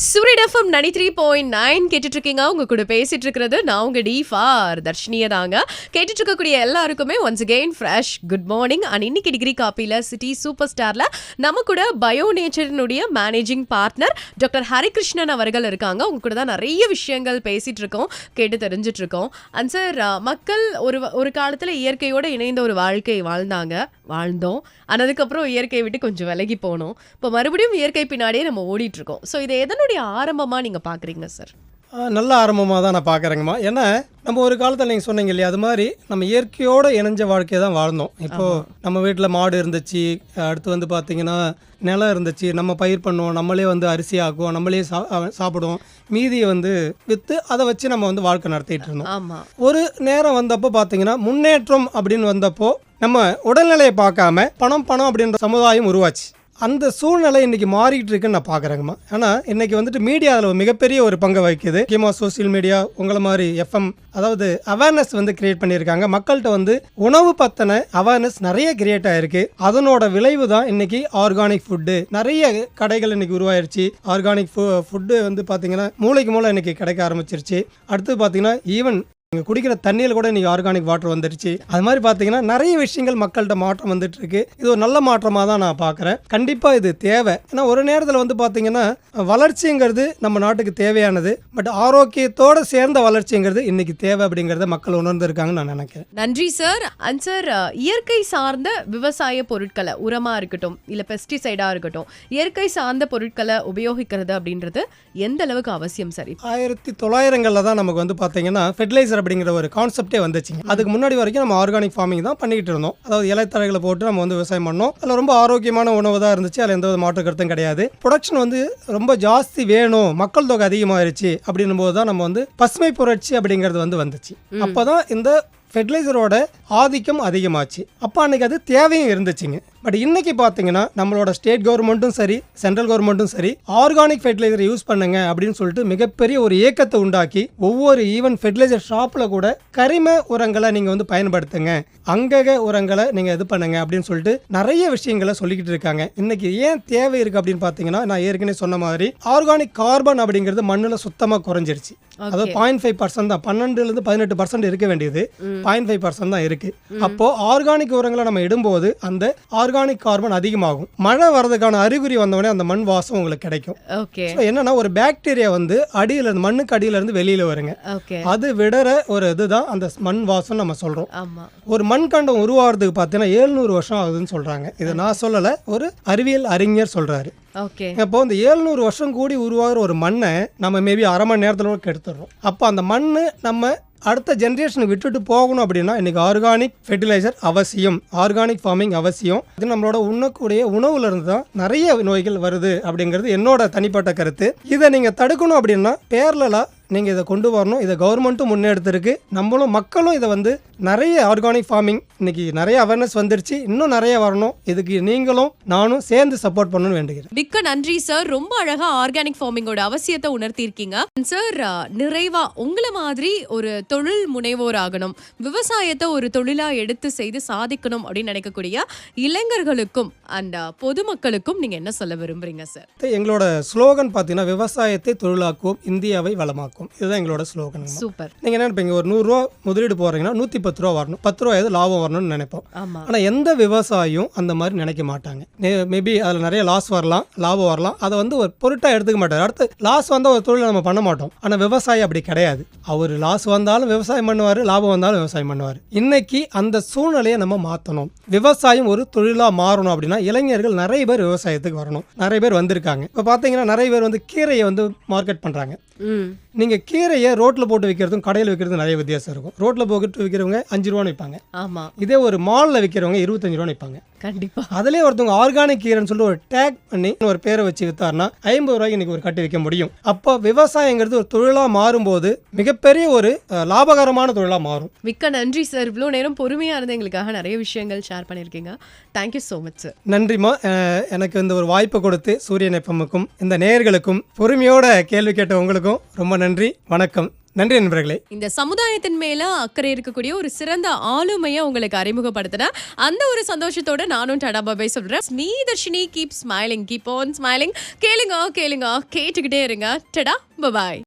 சூரியடஃபம் ninety three point nine கேட்டுட்டு இருக்கீங்க உங்க கூட பேசிட்டு இருக்கிறது நான் உங்க டிஃபார் தர்ஷினிய தாங்க. கேட்டுட்டு இருக்கக்கூடிய எல்லாருக்குமே once again fresh good morning and இன்னைக்கு டிகிரி காப்பியில் சிட்டி சூப்பர் ஸ்டார்ல நம்ம கூட பயோ நேச்சரினுடைய மேனேஜிங் பார்ட்னர் டாக்டர் ஹரிகிருஷ்ணன் அவர்கள் இருக்காங்க. உங்க கூட தான் நிறைய விஷயங்கள் பேசிட்டு இருக்கோம் கேட்டு தெரிஞ்சிட்டு இருக்கோம் அண்ட் சார் மக்கள் ஒரு ஒரு காலத்துல இயற்கையோட இணைந்த ஒரு வாழ்க்கை வாழ்ந்தாங்க வாழ்ந்தோம். ஆனால் அதுக்கப்புறம் இயற்கையை விட்டு கொஞ்சம் விலகி போனோம். இப்போ மறுபடியும் இயற்கை பின்னாடியே நம்ம ஓடிட்டு இருக்கோம் ஸோ இது எதனுடைய ஆரம்பமா நீங்க பாக்குறீங்க சார் நல்ல ஆரம்பமாக தான் நான் பார்க்குறேங்கம்மா ஏன்னா நம்ம ஒரு காலத்தில் நீங்கள் சொன்னீங்க இல்லையா அது மாதிரி நம்ம இயற்கையோடு இணைஞ்ச வாழ்க்கையை தான் வாழ்ந்தோம். இப்போது நம்ம வீட்டில் மாடு இருந்துச்சு அடுத்து வந்து பார்த்திங்கன்னா நிலம் இருந்துச்சு நம்ம பயிர் பண்ணுவோம் நம்மளே வந்து அரிசி ஆக்குவோம் நம்மளே சா சாப்பிடுவோம். மீதியை வந்து விற்று அதை வச்சு நம்ம வந்து வாழ்க்கை நடத்திட்டு இருந்தோம். ஒரு நேரம் வந்தப்போ பார்த்தீங்கன்னா முன்னேற்றம் அப்படின்னு வந்தப்போ நம்ம உடல்நிலையை பார்க்காம பணம் பணம் அப்படின்ற சமுதாயம் உருவாச்சு. அந்த சூழ்நிலை இன்னைக்கு மாறிட்டு இருக்குன்னு நான் பார்க்குறேங்கம்மா. ஆனால் இன்னைக்கு வந்துட்டு மீடியா அதில் மிகப்பெரிய ஒரு பங்கை வகிக்குது. முக்கியமாக சோஷியல் மீடியா உங்களை மாதிரி எஃப்எம் அதாவது அவேர்னஸ் வந்து கிரியேட் பண்ணியிருக்காங்க. மக்கள்கிட்ட வந்து உணவு பற்றின அவேர்னஸ் நிறைய கிரியேட் ஆயிருக்கு. அதனோட விளைவு தான் இன்னைக்கு ஆர்கானிக் ஃபுட்டு நிறைய கடைகள் இன்னைக்கு உருவாயிருச்சு. ஆர்கானிக் ஃபு ஃபுட்டு வந்து பார்த்தீங்கன்னா மூளைக்கு மூளை இன்னைக்கு கிடைக்க ஆரம்பிச்சிருச்சு. அடுத்து பார்த்தீங்கன்னா ஈவன் நீங்கள் குடிக்கிற தண்ணியில் கூட இன்றைக்கி ஆர்கானிக் வாட்டர் வந்துருச்சு. அது மாதிரி பார்த்தீங்கன்னா நிறைய விஷயங்கள் மக்கள்கிட்ட மாற்றம் வந்துட்டு இருக்கு இது ஒரு நல்ல மாற்றமாக தான் நான் பார்க்குறேன் கண்டிப்பாக இது தேவை. ஏன்னா ஒரு நேரத்தில் வந்து பார்த்தீங்கன்னா வளர்ச்சிங்கிறது நம்ம நாட்டுக்கு தேவையானது. பட் ஆரோக்கியத்தோடு சேர்ந்த வளர்ச்சிங்கிறது இன்னைக்கு தேவை அப்படிங்கிறத மக்கள் உணர்ந்திருக்காங்கன்னு நான் நினைக்கிறேன். நன்றி சார் அண்ட் சார் இயற்கை சார்ந்த விவசாய பொருட்களை உரமா இருக்கட்டும் இல்ல பெஸ்டிசைடா இருக்கட்டும் இயற்கை சார்ந்த பொருட்களை உபயோகிக்கிறது அப்படின்றது எந்த அளவுக்கு அவசியம் சரி ஆயிரத்தி தொள்ளாயிரங்களில் தான் நமக்கு வந்து பார்த்தீங்கன்னா ஃபெர்டிலைசர் அப்படிங்கிற ஒரு கான்செப்டே வந்துச்சுங்க. அதுக்கு முன்னாடி வரைக்கும் நம்ம ஆர்கானிக் ஃபார்மிங் தான் பண்ணிக்கிட்டு இருந்தோம். அதாவது இலைத்தழைகளை போட்டு நம்ம வந்து விவசாயம் பண்ணோம். அதில் ரொம்ப ஆரோக்கியமான உணவு தான் இருந்துச்சு. அதில் எந்த வித மாற்று கருத்தும் கிடையாது. ப்ரொடக்ஷன் வந்து ரொம்ப ஜாஸ்தி வேணும். மக்கள் தொகை அதிகமாயிருச்சு அப்படின்னும் போது தான் நம்ம வந்து பசுமை புரட்சி அப்படிங்கிறது வந்து வந்துச்சு. அப்போ தான் இந்த ஃபெர்டிலைசரோட ஆதிக்கம் அதிகமாச்சு. அப்போ அன்னைக்கு அது தேவையும் இருந்துச்சுங்க. பட் இன்னைக்கு பார்த்தீங்கன்னா நம்மளோட ஸ்டேட் கவர்மெண்ட்டும் சரி சென்ட்ரல் கவர்மெண்ட்டும் சரி ஆர்கானிக் ஃபெர்டிலைசர் யூஸ் பண்ணுங்க அப்படின்னு சொல்லிட்டு மிகப்பெரிய ஒரு இயக்கத்தை உண்டாக்கி ஒவ்வொரு ஈவன் ஃபெர்டிலைசர் ஷாப்பில் கூட கரிம உரங்களை நீங்கள் வந்து பயன்படுத்துங்க. அங்கக உரங்களை நீங்கள் இது பண்ணுங்க அப்படின்னு சொல்லிட்டு நிறைய விஷயங்களை சொல்லிக்கிட்டு இருக்காங்க. இன்னைக்கு ஏன் தேவை இருக்கு அப்படின்னு பார்த்தீங்கன்னா நான் ஏற்கனவே சொன்ன மாதிரி ஆர்கானிக் கார்பன் அப்படிங்கிறது மண்ணில் சுத்தமாக குறைஞ்சிருச்சு. அதாவது பாயிண்ட் ஃபைவ் பர்சன்ட் தான். பன்னெண்டுலேருந்து பதினெட்டு பர்சன்ட் இருக்க வேண்டியது. பாயிண்ட் ஃபைவ் பர்சன்ட் தான் இருக்கு. அப்போ ஆர்கானிக் உரங்களை நம்ம இடும்போது அந்த ஆர்கானிக் கார்பன் அதிகமாகும். மழை வர்றதுக்கான அறிகுறி வந்தவொடனே அந்த மண் வாசம் உங்களுக்கு கிடைக்கும். என்னன்னா ஒரு பாக்டீரியா வந்து அடியில இருந்து மண்ணுக்கு அடியில இருந்து வெளியில வருங்க. அது விடற ஒரு இதுதான் அந்த மண் வாசம் நம்ம சொல்றோம். ஒரு மண்கண்டம் உருவாகிறதுக்கு பார்த்தீங்கன்னா ஏழ்நூறு வருஷம் ஆகுதுன்னு சொல்றாங்க. இதை நான் சொல்லலை ஒரு அறிவியல் அறிஞர் சொல்றாரு. ஓகே. அப்போ இந்த ஏழ்நூறு வருஷம் கூடி உருவாகிற ஒரு மண்ணை நம்ம மேபி அரை மணி நேரத்தில் கெடுத்துடுறோம் அப்போ அந்த மண் நம்ம அடுத்த ஜென்ரேஷனுக்கு விட்டுட்டு போகணும் அப்படின்னா இன்னைக்கு ஆர்கானிக் ஃபெர்டிலைசர் அவசியம் ஆர்கானிக் ஃபார்மிங் அவசியம். இது நம்மளோட உண்ணக்கூடிய உணவுல இருந்து தான் நிறைய நோய்கள் வருது அப்படிங்கிறது என்னோட தனிப்பட்ட கருத்து. இதை நீங்கள் தடுக்கணும் அப்படின்னா பேரலாக நீங்கள் இதை கொண்டு வரணும். இதை கவர்மெண்ட்டும் முன்னெடுத்திருக்கு. நம்மளும் மக்களும் இதை வந்து நிறைய ஆர்கானிக் ஃபார்மிங் இன்னைக்கு நிறைய அவேர்னஸ் வந்துருச்சு. இன்னும் நிறைய வரணும். இதுக்கு நீங்களும் நானும் சேர்ந்து சப்போர்ட் பண்ணணும்னு வேண்டுகிறேன். மிக்க நன்றி சார் ரொம்ப அழகா ஆர்கானிக் ஃபார்மிங்கோட அவசியத்தை உணர்த்தியிருக்கீங்க. சார் நிறைவா உங்களை மாதிரி ஒரு தொழில் முனைவோர் ஆகணும். விவசாயத்தை ஒரு தொழிலா எடுத்து செய்து சாதிக்கணும் அப்படின்னு நினைக்கக்கூடிய இளைஞர்களுக்கும் அண்ட் பொதுமக்களுக்கும் நீங்க என்ன சொல்ல விரும்புறீங்க சார் எங்களோட ஸ்லோகன் பார்த்தீங்கன்னா விவசாயத்தை தொழிலாக்குவோம் இந்தியாவை வளமாக்கும் இதுதான் எங்களோட ஸ்லோகன் சூப்பர். நீங்கள் என்ன நினைப்பீங்க? ஒரு நூறுரூவா முதலீடு போடுறீங்கன்னா நூற்றி பத்து ரூபா வரணும். பத்து ரூபா எது லாபம் வரணும்னு நினைப்போம். ஆனால் எந்த விவசாயியும் அந்த மாதிரி நினைக்க மாட்டாங்க. மேபி அதில் நிறைய லாஸ் வரலாம் லாபம் வரலாம். அதை வந்து ஒரு பொருட்டாக எடுத்துக்க மாட்டார். அடுத்து லாஸ் வந்தால் ஒரு தொழில் நம்ம பண்ண மாட்டோம். ஆனால் விவசாயி அப்படி கிடையாது. அவர் லாஸ் வந்தாலும் விவசாயம் பண்ணுவார் லாபம் வந்தாலும் விவசாயம் பண்ணுவார். இன்னைக்கு அந்த சூழ்நிலையை நம்ம மாற்றணும் விவசாயம் ஒரு தொழிலாக மாறணும் அப்படின்னா இளைஞர்கள் நிறைய பேர் விவசாயத்துக்கு வரணும். நிறைய பேர் வந்திருக்காங்க. இப்போ பார்த்தீங்கன்னா நிறைய பேர் வந்து கீரையை வந்து மார்க்கெட் பண்ணுறாங்க நீங்கள் கீரையை ரோட்டில் போட்டு விற்கிறதும் கடையில் விற்கிறதும் நிறைய வித்தியாசம் இருக்கும். ரோட்டில் போட்டு விற்கிறவங்க அஞ்சு ரூபான்னு விற்பாங்க ஆமா. இதே ஒரு மாலில் விற்கிறவங்க இருபத்தஞ்சு ரூபான்னு விற்பாங்க கண்டிப்பா. அதிலே ஒருத்தவங்க ஆர்கானிக் கீரைன்னு சொல்லிட்டு ஒரு டேக் பண்ணி ஒரு பேரை வச்சு வித்தாருன்னா ஐம்பது ரூபாய்க்கு இன்னைக்கு ஒரு கட்டு விற்க முடியும். அப்போ விவசாயங்கிறது ஒரு தொழிலாக மாறும்போது மிகப்பெரிய ஒரு லாபகரமான தொழிலாக மாறும். மிக்க நன்றி சார். இவ்வளோ நேரம் பொறுமையா இருந்து எங்களுக்காக நிறைய விஷயங்கள் ஷேர் பண்ணியிருக்கீங்க. தேங்க்யூ ஸோ மச் சார் நன்றிம்மா அஹ், எனக்கு இந்த ஒரு வாய்ப்பை கொடுத்து சூரியன் எஃப்எம்முக்கும் இந்த நேயர்களுக்கும் பொறுமையோட கேள்வி கேட்ட உங்களுக்கும் ரொம்ப நன்றி. வணக்கம். நன்றி நண்பர்களே. இந்த சமுதாயத்தின் மேல அக்கறை இருக்கக்கூடிய ஒரு சிறந்த ஆளுமையை உங்களுக்கு அறிமுகப்படுத்தின அந்த ஒரு சந்தோஷத்தோட நானும் டடா பாபாய் சொல்றேன். நீ Dharshini keep smiling keep on smiling கேளுங்க கேளுங்க கேட்டுக்கிட்டே இருங்க. டடா பபாய்